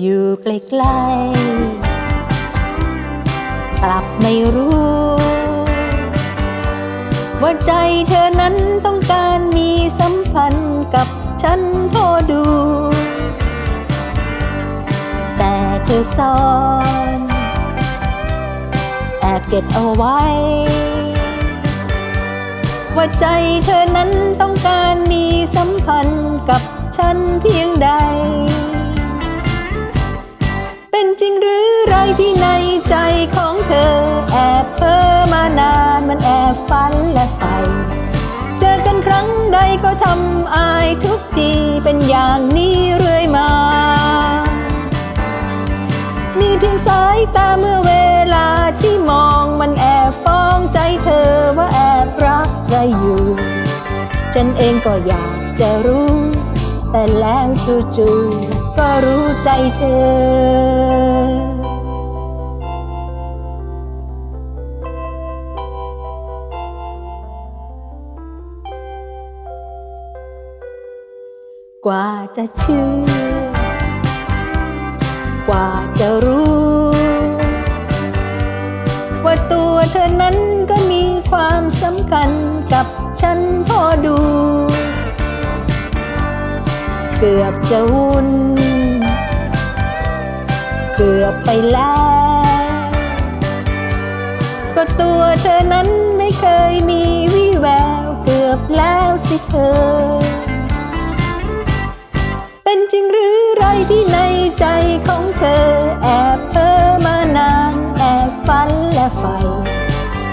อยู่ใกล้ๆกลับไม่รู้ ว่าใจเธอนั้นต้องการมีสัมพันธ์กับฉันพอดู แต่เธอซ่อน แอบเก็บเอาไว้ ว่าใจเธอนั้นต้องการมีสัมพันธ์กับ จริงหรือไรที่ในใจของเธอ แอบเพ้อมานานมันแอบฝันและใฝ่เจอกันครั้งใดก็ทำอายทุกทีเป็นอย่างนี้เรื่อยมา มีเพียงสายตาเมื่อเวลาที่มองมันแอบฟ้องใจเธอว่าแอบรักใครอยู่ ฉันเองก็อยากจะรู้ แต่แล้วจู่ๆ ก็รู้ใจเธอกว่าจะเชื่อ กว่าจะรู้ ว่าตัวเธอนั้นก็มีความสำคัญกับฉันพอดู เกือบจะวุ่น เกือบไปแล้ว ก็ตัวเธอนั้นไม่เคยมีวิแวว เกือบแล้วสิเธอ เป็นจริงหรือไรที่ในใจของเธอ แอบเพ้อมานานแอบฝันและใฝ่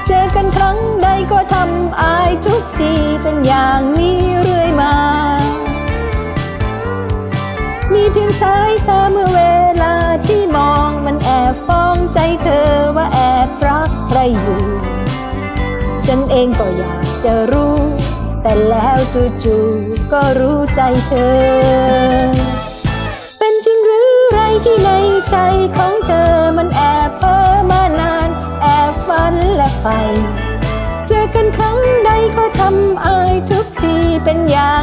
เจอกันครั้งใดก็ทำอายทุกทีเป็นอย่างนี้ เพียงสายตาเมื่อเวลาที่มองมันแอบฟ้องใจเธอว่าแอบรักใครอยู่ ฉันเองก็อยากจะรู้ แต่แล้วจู่ๆก็รู้ใจเธอ เป็นจริงหรือไรที่ในใจของเธอมันแอบเพ้อมานาน แอบฝันและใฝ่เจอกันครั้งใดก็ทำอายทุกทีเป็นอย่า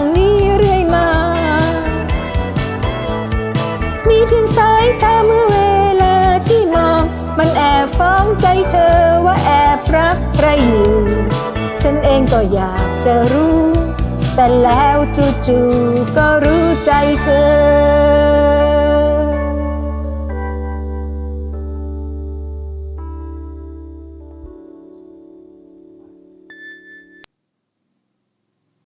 งสายตาเมื่อเวลาที่มอง มันแอบฟ้องใจเธอว่าแอบรักใครอยู่ ฉันเองก็อยากจะรู้ แต่แล้วจู่ๆก็รู้ใจเธอ